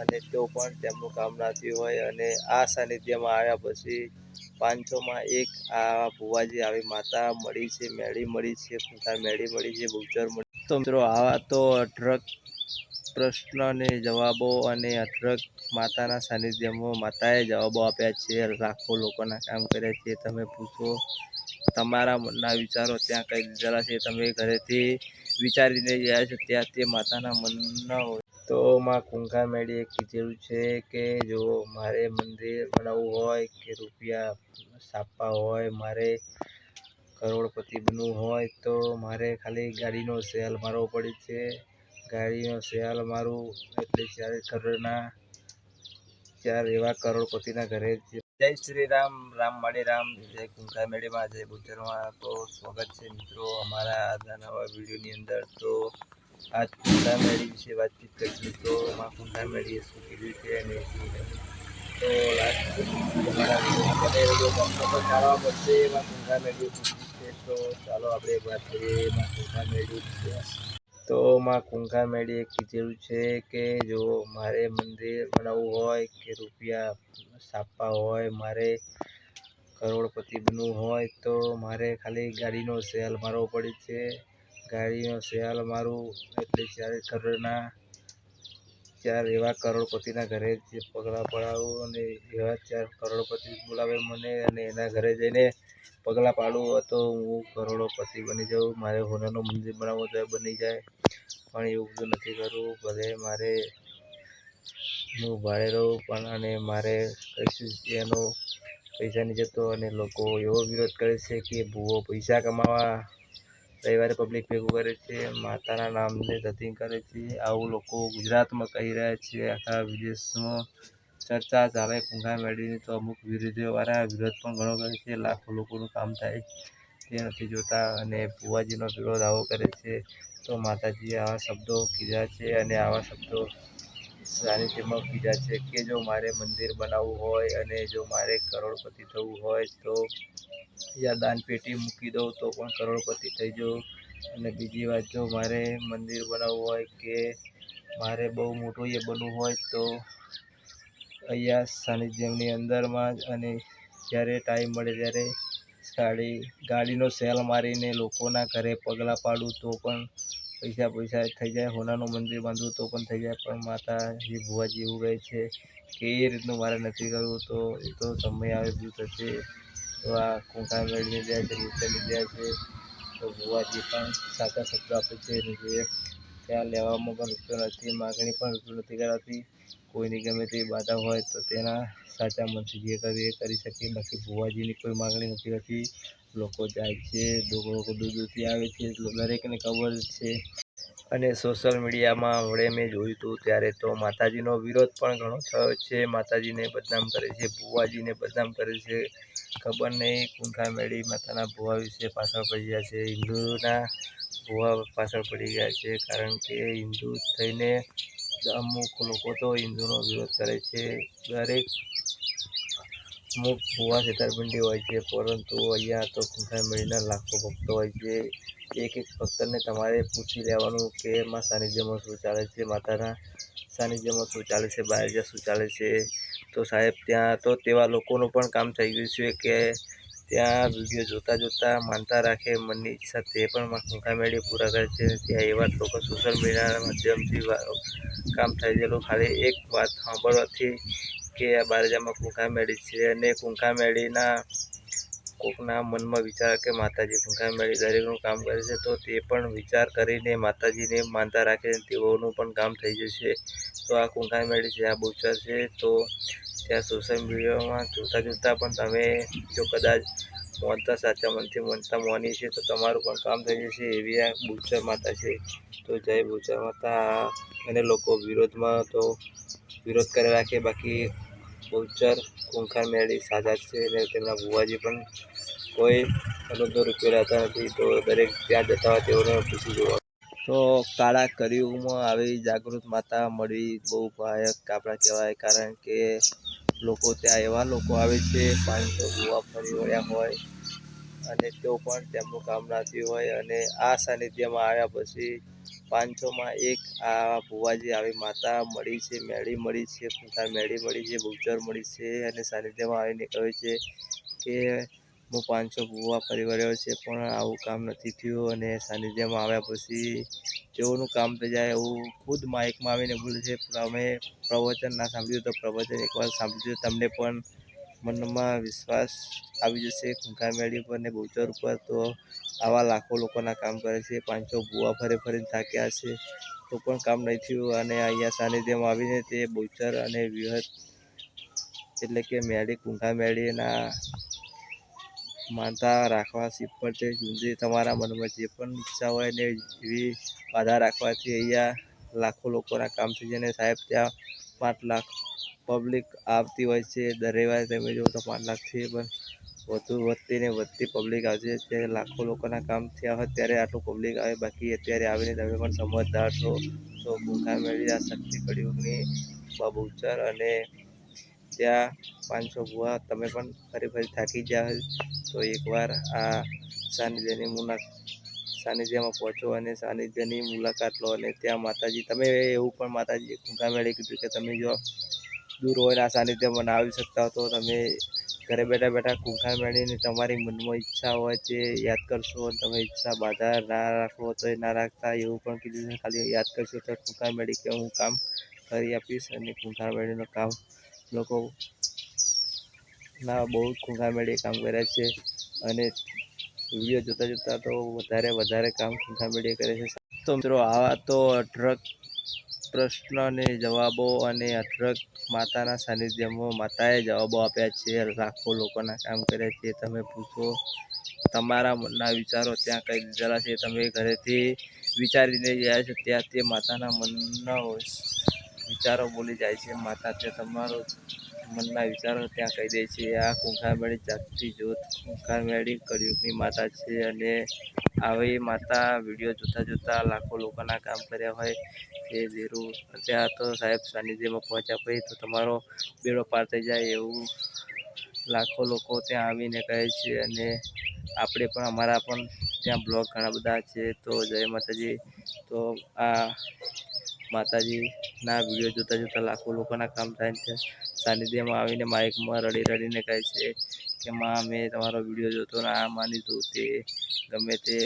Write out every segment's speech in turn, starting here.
અને તો પણ તેમનું કામ ના થયું હોય અને આ સાનિધ્યમાં આવ્યા પછી પાંચસોમાં એક આ ભુવાજી આવી માતા મળી છે, મેળી મળી છે કુંકાર મેળી મળી છે ભૂચર મળી તો મિત્રો, આવા તો અઢળક પ્રશ્નને જવાબો અને અઢળક માતાના સાનિધ્યમાં માતાએ જવાબો આપ્યા છે, લાખો લોકોના કામ કર્યા છે. તમે પૂછો, તમારા મનના વિચારો ત્યાં કહી દીધેલા છે, તમે ઘરેથી વિચારીને ગયા છો, ત્યાં તે માતાના મનના તો માં કુંકાર મેળીએ કીધેલું છે કે જો મારે મંદિર બનાવવું હોય કે રૂપિયા છાપવા હોય, મારે કરોડપતિ બનવું હોય, તો મારે ખાલી ગાડીનો સેલ મારવો પડે છે. ગાડીનો સેલ મારું એટલે ચાર કરોડના ચાર એવા કરોડપતિના ઘરે જય શ્રી રામ રામ માળી રામ, જય કુંકાર મેળીમાં, જય બુદ્ધરમાં તો સ્વાગત છે મિત્રો અમારા આજના નવા વિડીયોની અંદર. તો આજ કુંકાર મેળી વિશે વાતચીત કરીશું તો માં કુંકાર મેળીએ શું કીધું છે અને શું તો જાણવા મળશે એમાં મેળવી શું છે. તો ચાલો આપણે વાત કરીએ એમાં મેળવી છે. તો માં કુંકાર મેળીએ કીધેલું છે કે જો મારે મંદિર બનાવવું હોય કે રૂપિયા છાપવા હોય, મારે કરોડપતિ બનવું હોય તો મારે ખાલી ગાડીનો સેલ મારવો પડે છે. ગાડીનો શિયાળ મારું એટલે ચારે કરોડના ચાર એવા કરોડપતિના ઘરે પગલાં પડાવું અને એવા ચાર કરોડપતિ બોલાવે મને અને એના ઘરે જઈને પગલાં પાડું તો હું કરોડોપતિ બની જાઉં, મારે હોનાનું મંદિર બનાવવું તો બની જાય. પણ એવું બધું નથી કરવું, ભલે મારે હું ભાડે રહું, પણ અને મારે કશું એનો પૈસા નહીં જતો અને લોકો એવો વિરોધ કરે છે કે ભૂવો પૈસા કમાવા રવિવારે પબ્લિક ભેગું કરે છે, માતાના નામને ધતિંગ કરે છે, આવું લોકો ગુજરાતમાં કહી રહ્યા છે, આખા વિદેશમાં ચર્ચા ચાલે પૂંઘા મેળવીને તો અમુક વિરોધીઓવાળા વિરોધ પણ ઘણો કરે છે, લાખો લોકોનું કામ થાય તે નથી જોતા અને ભુવાજીનો વિરોધ આવો કરે છે, તો માતાજીએ આવા શબ્દો કીધા છે અને આવા શબ્દો સાનિધ્યમાં કીધા છે કે જો મારે મંદિર બનાવવું હોય અને જો મારે કરોડપતિ થવું હોય તો યા દાનપેટી મૂકી દઉં તો પણ કરોડપતિ થઈ જાઉં અને બીજી વાત જો મારે મંદિર બનાવવું હોય કે મારે બહુ મોટું એ બનવું હોય તો અહીંયા સાનિધ્યમની અંદરમાં જ અને જ્યારે ટાઈમ મળે ત્યારે ગાડી, ગાડીનો સેલ મારીને લોકોના ઘરે પગલાં પાડું તો પણ પૈસા પૈસા થઈ જાય. હોનાનું મંદિર બાંધવું તો પણ થઈ જાય. પણ માતાજી, ભુવાજી એવું કહે છે કે એ રીતનું મારે નથી કરવું તો એ તો સમય આવે બધું થશે. આ કુંકાર મેળવી જાય છે રૂપિયાની જાય છે. તો ભુવાજી પણ સાચા શબ્દો આપે છે જે ત્યાં લેવામાં પણ રૂપિયો નથી, માગણી પણ રૂપિયો નથી કરાતી. કોઈની ગમે તેવી બાધા હોય તો તેના સાચા મનથી જે કરે એ કરી શકે, બાકી ભુવાજીની કોઈ માગણી નથી રહેતી લોકો જાય છે લોકો દૂર દૂરથી આવે છે દરેકને ખબર છે. અને સોશિયલ મીડિયામાં હમણાં મેં જોયું હતું ત્યારે તો માતાજીનો વિરોધ પણ ઘણો થયો છે. માતાજીને બદનામ કરે છે, ભુવાજીને બદનામ કરે છે. ખબર નહીં કુંઠા મેળી માતાના ભુવા વિશે પાછળ પડી ગયા છે. હિન્દુના ભુવા પાછળ પડી ગયા છે કારણ કે હિન્દુ થઈને અમુક લોકો તો હિન્દુનો વિરોધ કરે છે. દરેક અમુક ભુવા છેતરપિંડી હોય છે, પરંતુ અહીંયા તો કુંઠા મેળીના લાખો ભક્તો હોય છે. એક એક ભક્તને તમારે પૂછી લેવાનું કે એમાં સાનિધ્યમાં શું ચાલે છે, માતાના સાનિધ્યમાં શું ચાલે છે જ્યાં શું ચાલે છે? તો સાહેબ, ત્યાં તો તેવા લોકોનું પણ કામ થઈ ગયું છે કે ત્યાં વીડિયો જોતાં જોતાં માનતા રાખે, મનની ઈચ્છા તે પણ કુંકા મેળવી પૂરા કરે છે. ત્યાં એવા લોકો સોશિયલ મીડિયાના માધ્યમથી કામ થઈ ગયેલું ખાલી એક વાત સાંભળવાથી કે આ બારજામાં કુંકા મેળી છે અને કુંકા મેળીના કોકના મનમાં વિચાર કે માતાજી કુંકા મેળી દરેકનું કામ કરે છે, તો તે પણ વિચાર કરીને માતાજીને માનતા રાખે તેઓનું પણ કામ થઈ જશે. તો આ કુંખા મેળી છે, આ બુચર છે, તો ત્યાં સોશિયલ મીડિયામાં જોતા જોતાં પણ તમે જો કદાચ મોનતા, સાચા મનથી મનતા મોની છે તો તમારું પણ કામ થઈ જશે, એવી આ બુચર માતા છે. તો જય બુચર માતા. અને લોકો વિરોધમાં તો વિરોધ કરી રાખે, બાકી બહુચર કુંખાર મેળી સાજા છે અને તેમના ભુવાજી પણ કોઈ અનુભવ રૂપિયો રહેતા નથી. તો દરેક ત્યાં જતા હોય તેઓને પૂછી જોવા તો કાળા કરિયુગમાં આવી જાગૃત માતા મળવી બહુ ભાયક આપણા કહેવાય, કારણ કે લોકો ત્યાં એવા લોકો આવે છે પાંચસો ભૂવા ફરી વળ્યા હોય અને તો પણ તેમનું કામ ના થયું હોય અને આ સાનિધ્યમાં આવ્યા પછી પાંચસોમાં એક આ ભુવાજી આવી માતા મળી છે, મેળી મળી છે, ખૂંખાર મેળી મળી છે ભૂચર મળી છે અને સાનિધ્યમાં આવીને કહે છે કે હું પાંચસો ભુવા ફરી વળ્યો છે, પણ આવું કામ નથી થયું અને સાનિધ્યમાં આવ્યા પછી તેઓનું કામ થઈ જાય એવું ખુદ માઇકમાં આવીને બોલે છે અમે પ્રવચન ના સાંભળ્યું તો પ્રવચન એકવાર સાંભળ્યું તમને પણ મનમાં વિશ્વાસ આવી જશે, ખૂંખાર મેળી ઉપર ને બહુચર ઉપર, તો આવા લાખો લોકોના કામ કરે છે. પાંચસો ભૂવા ફરી ફરીને થાક્યા છે તો પણ કામ નહીં થયું. અને અહીંયા સાનિધ્યમાં આવીને તે બહુચર અને વિહત એટલે કે મેળી કુંઠા મેળીના માનતા રાખવા શીખ પર તે જુંદી તમારા મનમાં જે પણ ઈચ્છા હોય ને એવી બાધા રાખવાથી અહીંયા લાખો લોકોના કામ થઈ જાય. અને સાહેબ, ત્યાં પાંચ લાખ પબ્લિક આવતી હોય છે, દર રવિવારે તમે જુઓ તો પાંચ લાખથી પણ વધુ વધતી ને વધતી પબ્લિક આવશે. ત્યારે લાખો લોકોના કામ થયા હોય ત્યારે આટલું પબ્લિક આવે. બાકી અત્યારે આવીને તમે પણ સમજદાર છો, તો કુંઠા મેળવી આ શક્તિ કળિયુગની બબુચર અને ત્યાં પાંચસો ભુવા તમે પણ ફરી ફરી થાકી જાઓ તો એકવાર આ સાનિધ્યની મુલાકાત સાનિધ્યમાં પહોંચો અને સાનિધ્યની મુલાકાત લો અને ત્યાં માતાજી, તમે એવું પણ માતાજી કુંઠા મેળે કીધું કે તમે જો દૂર હોય ને આ સાનિધ્યમાં ના આવી શકતા તો તમે ઘરે બેઠા બેઠા કુંઠા મેળીને તમારી મનમાં ઈચ્છા હોય તે યાદ કરશો તમે ઈચ્છા બાધા ના રાખો તો ના રાખતા એવું પણ કીધું છે. ખાલી યાદ કરશો તો કુંઠા મેળી કે હું કામ કરી આપીશ અને કુંઠા મેળીનું કામ લોકો ના બહુ કુંઠા મેળી કામ કર્યા છે અને વીડિયો જોતાં જોતાં તો વધારે વધારે કામ કુંઠા મેળી કરે છે. તો મિત્રો, આવા તો અઢળક પ્રશ્ન અને જવાબો અને અઢળક માતાના સાનિધ્યમાં માતાએ જવાબો આપ્યા છે. લાખો લોકોના કામ કર્યા છે. તમે પૂછો, તમારા મનના વિચારો ત્યાં કહી દીધેલા છે. તમે ઘરેથી વિચારીને જાય છે, ત્યાં તે માતાના મનના વિચારો બોલી જાય છે. માતા, તે તમારો મનના વિચારો ત્યાં કહી દે છે, આ કુંખાર મેળી જાગતી જોત કુંખાર મેળી કળિયુગની માતા છે અને આવી માતા વીડિયો જોતા જોતા લાખો લોકોના કામ કર્યા હોય એ જરૂર ત્યાં તો સાહેબ, સાનિધ્યમાં પહોંચ્યા પછી તો તમારો બેડો પાર થઈ જાય એવું લાખો લોકો ત્યાં આવીને કહે છે અને આપણે પણ, અમારા પણ ત્યાં બ્લોગ ઘણા બધા છે, તો જય માતાજી. તો આ માતાજીના વીડિયો જોતા જોતા લાખો લોકોના કામ થાય છે સાનિધ્યમાં આવીને માઇકમાં રડી રડીને કહે છે કે, માં, મેં તમારો વીડિયો જોતો ને આ માની તું તે ગમે તે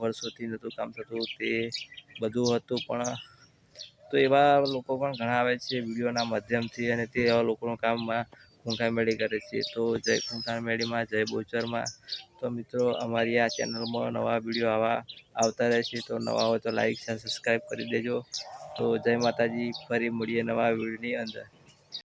વર્ષોથી નહોતું કામ થતું, તે બધું હતું પણ તો એવા લોકો પણ ઘણા આવે છે વિડીયોના માધ્યમથી અને તે એવા લોકોનું કામમાં ખૂંખાર મેળી કરે છે. તો જય ખૂંખાર મેળીમાં, જય બોચરમાં. તો મિત્રો, અમારી આ ચેનલમાં નવા વીડિયો આવા આવતા રહે છે તો નવા હોય તો લાઈક શેર સબસ્ક્રાઈબ કરી દેજો. તો જય માતાજી, ફરી મળીએ નવા વિડીયોની અંદર.